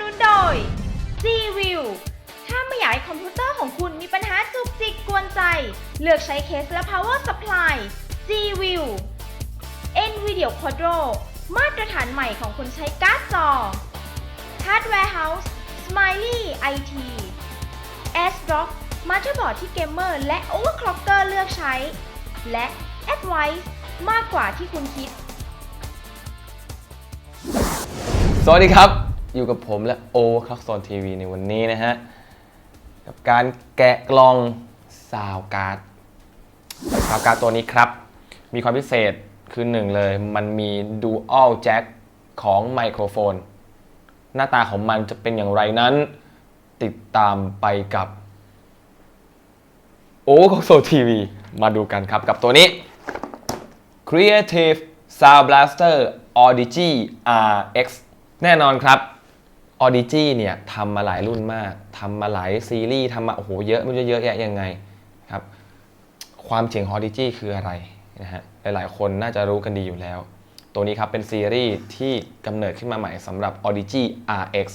นุนโดย G-View ถ้าไม่อยากให้คอมพิวเตอร์ของคุณมีปัญหาจุกจิกกวนใจ เลือกใช้เคสและ power supply G-View NVIDIA Quadro มาตรฐานใหม่ของคนใช้การ์ดจอ Hardware House Smiley IT ASRock มาตรบอร์ดที่เกมเมอร์และ overclocker เลือกใช้ และ Advice มากกว่าที่คุณคิด สวัสดีครับ อยู่กับผมและโอคลักซอนทีวีในวันนี้นะฮะ กับการแกะกล่องซาวการ์ดซาวการ์ดตัวนี้ครับ มีความพิเศษคือหนึ่งเลย มันมี Dual Jack ของไมโครโฟน หน้าตาของมันจะเป็นอย่างไรนั้น ติดตามไปกับโอคลักซอนทีวีมาดูกันครับกับตัวนี้ Creative Sound Blaster Audigi RX แน่นอนครับ Audigi เนี่ยทำมาหลายรุ่นมากทำมาหลายซีรีส์ทำมาโอ้โหเยอะไม่รู้จะเยอะแยะยังไงครับ ความเจ๋งของ Audigi คืออะไรนะฮะหลายๆ คนน่าจะรู้กันดีอยู่แล้ว ตัวนี้ครับเป็นซีรีส์ที่กำเนิดขึ้นมาใหม่สำหรับ Audigi RX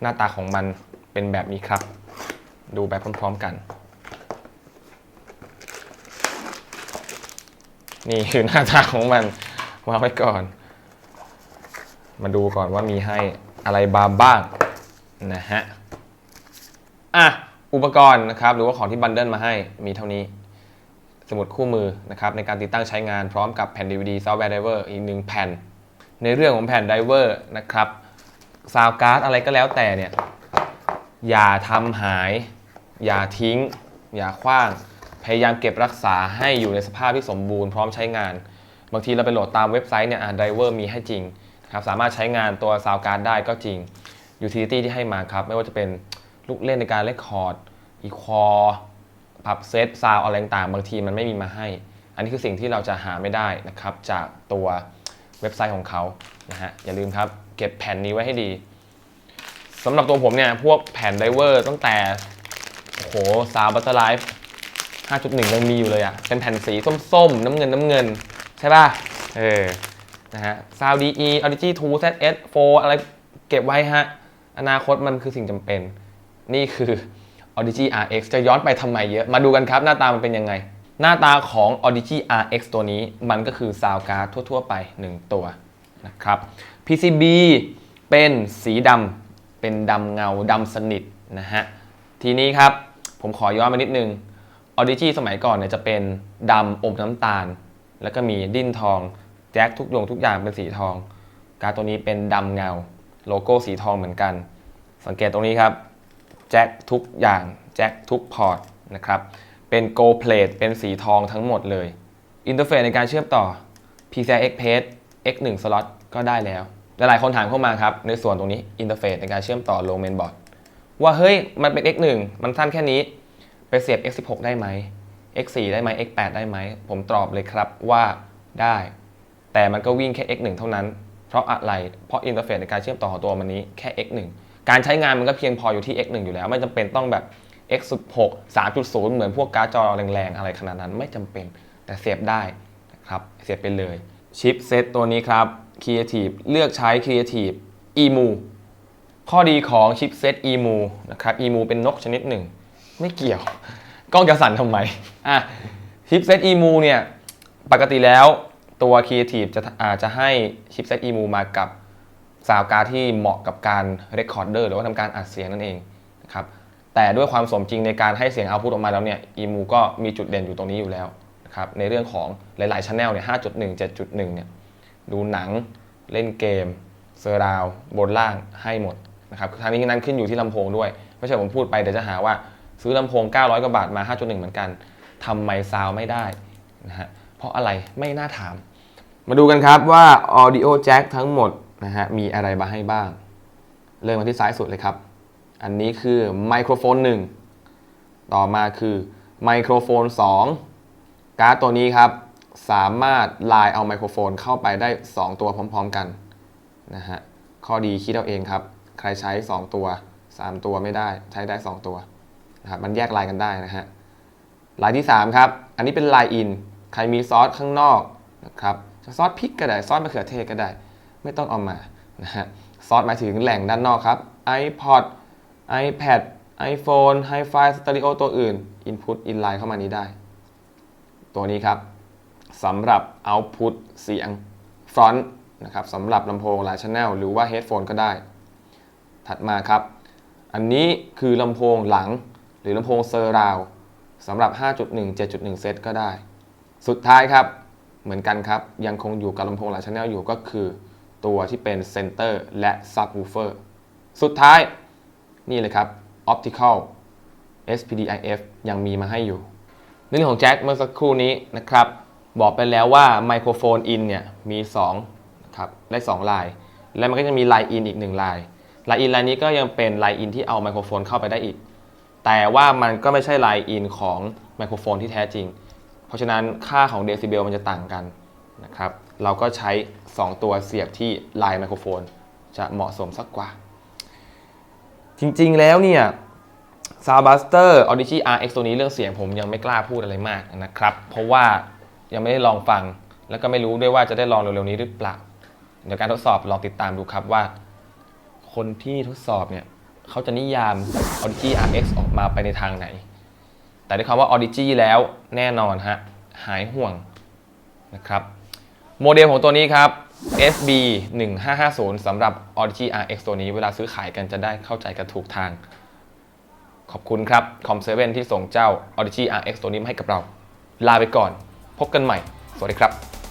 หน้าตาของมันเป็นแบบนี้ครับ ดูไปพร้อมๆกัน นี่คือหน้าตาของมันวางไว้ก่อน มาดูก่อนว่ามีให้ อะไรบาบ้างนะฮะอะอุปกรณ์นะครับหรือว่าของที่บันเดิลมาให้มีเท่านี้ สมุดคู่มือนะครับในการติดตั้งใช้งานพร้อมกับแผ่น DVD Software Driver อีกหนึ่งแผ่น ในเรื่องของแผ่นไดเวอร์นะครับซาวการ์ดอะไรก็แล้วแต่เนี่ยอย่าทำหาย อย่าทิ้ง อย่าคว้าง พยายามเก็บรักษาให้อยู่ในสภาพที่สมบูรณ์พร้อมใช้งาน บางทีเราไปโหลดตามเว็บไซต์เนี่ยไดเวอร์มีให้จริง ครับสามารถใช้งานตัวซาวการ์ดได้ก็จริง Utility ที่ให้มาครับ ไม่ว่าจะเป็นลูกเล่นในการเลคคอร์ดอีคอร์ปรับเซตซาวอะไรต่างบางทีมันไม่มีมาให้ อันนี้คือสิ่งที่เราจะหาไม่ได้นะครับ จากตัวเว็บไซต์ของเขานะฮะอย่าลืมครับ เก็บแผ่นนี้ไว้ให้ดีสำหรับตัวผมเนี่ย พวกแผ่นไดเวอร์ตั้งแต่โอ้โหซาวบัตเตอร์ไลฟ์5.1 ยังมีอยู่เลยอะเป็นแผ่นสีส้มๆ น้ำเงินน้ำเงิน ใช่ป่ะ เออ นะฮะ Sound DE Audigi 2 ZS 4อสโฟอะไรเก็บไว้ฮะ อนาคตมันคือสิ่งจำเป็น นี่คือ Audigi RX จะย้อนไปทำไมเยอะ มาดูกันครับหน้าตามันเป็นยังไง หน้าตาของ Audigi RX ตัวนี้มันก็คือ Sound Card ทั่ว ๆ ไป 1 ตัวนะครับ PCB เป็นสีดำเป็นดำเงาดำสนิทนะฮะ ทีนี้ครับผมขอย้อนมานิดนึงออดิจีสมัยก่อนเนี่ยจะเป็นดำอมน้ำตาล แล้วก็มีดิ้นทอง แจ็คทุกโยงทุกอย่างเป็นสีทอง การดตัวนี้เป็นดำเงา โลโก้สีทองเหมือนกัน สังเกตตรงนี้ครับ แจ็คทุกอย่าง แจ็คทุกพอร์ตนะครับ เป็นโกลเพลทเป็นสีทองทั้งหมดเลย อินเทอร์เฟซในการเชื่อมต่อ PCI Express X1 สล็อตก็ได้แล้ว หลายๆคนถามเข้ามาครับ ในส่วนตรงนี้อินเทอร์เฟซในการเชื่อมต่อ low main board ว่าเฮ้ย มันเป็น X1 มันสั้นแค่นี้ ไปเสียบ X16 ได้ไหม X4 ได้ไหม X8 ได้ไหม ผมตอบเลยครับว่าได้ แต่มันก็วิ่งแค่ X1 เท่านั้น เพราะอะไร เพราะอินเทอร์เฟซในการเชื่อมต่อของตัวมันนี้แค่ X1 การใช้งานมันก็เพียงพออยู่ที่ X1 อยู่แล้ว ไม่จำเป็นต้องแบบ X16 3.0 เหมือนพวกการ์ดจอแรงๆ อะไรขนาดนั้นไม่จำเป็นแต่เสียบได้นะครับเสียบไปเลยชิปเซตตัวนี้ครับ Creative เลือกใช้ Creative EMU ข้อดีของชิปเซต EMU นะครับ EMU เป็นนกชนิดหนึ่ง ไม่เกี่ยว กล้องจะสั่นทำไมอะชิปเซต EMU เนี่ยปกติแล้ว ตัว Creative จะอาจจะให้ชิปเซต EMU มากับซาวการ์ที่เหมาะกับการ Recorder หรือว่าทำการอัดเสียงนั่นเองนะครับแต่ด้วยความสมจริงในการให้เสียงเอาพุตออกมาแล้วเนี่ย EMU ก็มีจุดเด่นอยู่ตรงนี้อยู่แล้วนะครับในเรื่องของหลายๆช anel เนี่ย5.1 7.1 เนี่ยดูหนังเล่นเกมเซอร์ราวบนล่างให้หมดนะครับทางนี้นั้นขึ้นอยู่ที่ลำโพงด้วย ไม่ใช่ผมพูดไปเดี๋ยวจะหาว่าซื้อลำโพง 900 กว่าบาทมา 5.1 เหมือนกันทำไมซาวไม่ได้นะฮะเพราะอะไรไม่น่าถาม มาดูกันครับว่า audio jack ทั้งหมดนะฮะมีอะไรมาให้บ้าง เริ่มมาที่ซ้ายสุดเลยครับ อันนี้คือไมโครโฟน 1 ต่อมาคือไมโครโฟน 2 การ์ดตัวนี้ครับ สามารถลายเอาไมโครโฟนเข้าไปได้ 2 ตัวพร้อมๆกันนะฮะข้อดีคิดเอาเองครับ ใครใช้ 2 ตัว 3 ตัวไม่ได้ใช้ได้ 2 ตัวนะครับมันแยกลายกันได้นะฮะลายที่ 3 ครับ อันนี้เป็นลายอิน ใครมีซอสข้างนอกนะครับ ซอสพริกก็ได้ซอสมะเขือเทศก็ได้ ไม่ต้องเอามานะฮะซอสหมายถึงแหล่งด้านนอกครับ iPod iPad iPhone Hi-Fi Stereo ตัวอื่น Input Inline เข้ามานี้ได้ ตัวนี้ครับสำหรับ Output เสียง Front นะครับสำหรับลำโพงหลาย Channel หรือว่า Headphone ก็ได้ ถัดมาครับ อันนี้คือลำโพงหลัง หรือลำโพงเซอร์ราวสำหรับ 5.1 7.1 เซตก็ได้ สุดท้ายครับ เหมือนกันครับ ยังคงอยู่กับลำโพงหลายช anel อยู่ก็คือตัวที่เป็นเซนเตอร์และ Subwoofer สุดท้ายนี่เลยครับ Optical SPDIF ยังมีมาให้อยู่ ในเรื่องของแจ็คเมื่อสักครู่นี้นะครับ บอกไปแล้วว่าไมโครโฟนอินเนี่ยมี2ครับได้2ลาย และมันก็จะมีลายอินอีก1ลายลายอินลายนี้ก็ยังเป็นลายอินที่เอาไมโครโฟนเข้าไปได้อีก แต่ว่ามันก็ไม่ใช่ลายอินของไมโครโฟนที่แท้จริง ราะฉะนั้นค่าของเดซิเบลมันจะต่างกันนะครับ เราก็ใช้ 2 ตัวเสียบที่ลายไมโครโฟน จะเหมาะสมสักกว่า จริงๆแล้วเนี่ย Soundbuster Audigy RX ตัวนี้เรื่องเสียงผมยังไม่กล้าพูดอะไรมากนะครับ เพราะว่ายังไม่ได้ลองฟัง แล้วก็ไม่รู้ด้วยว่าจะได้ลองเร็วๆนี้หรือเปล่า เดี๋ยวการทดสอบลองติดตามดูครับว่า คนที่ทดสอบเนี่ยเขาจะนิยาม Audigy RX ออกมาไปในทางไหน แต่ด้วยคำว่า Audigy แล้วแน่นอนฮะหายห่วงนะครับโมเดลของตัวนี้ครับ SB 1550สำหรับ Audigy RX ตัวนี้เวลาซื้อขายกันจะได้เข้าใจกันถูกทาง ขอบคุณครับ Com7 ที่ส่งเจ้า Audigy RX ตัวนี้มาให้กับเรา ลาไปก่อน พบกันใหม่ สวัสดีครับ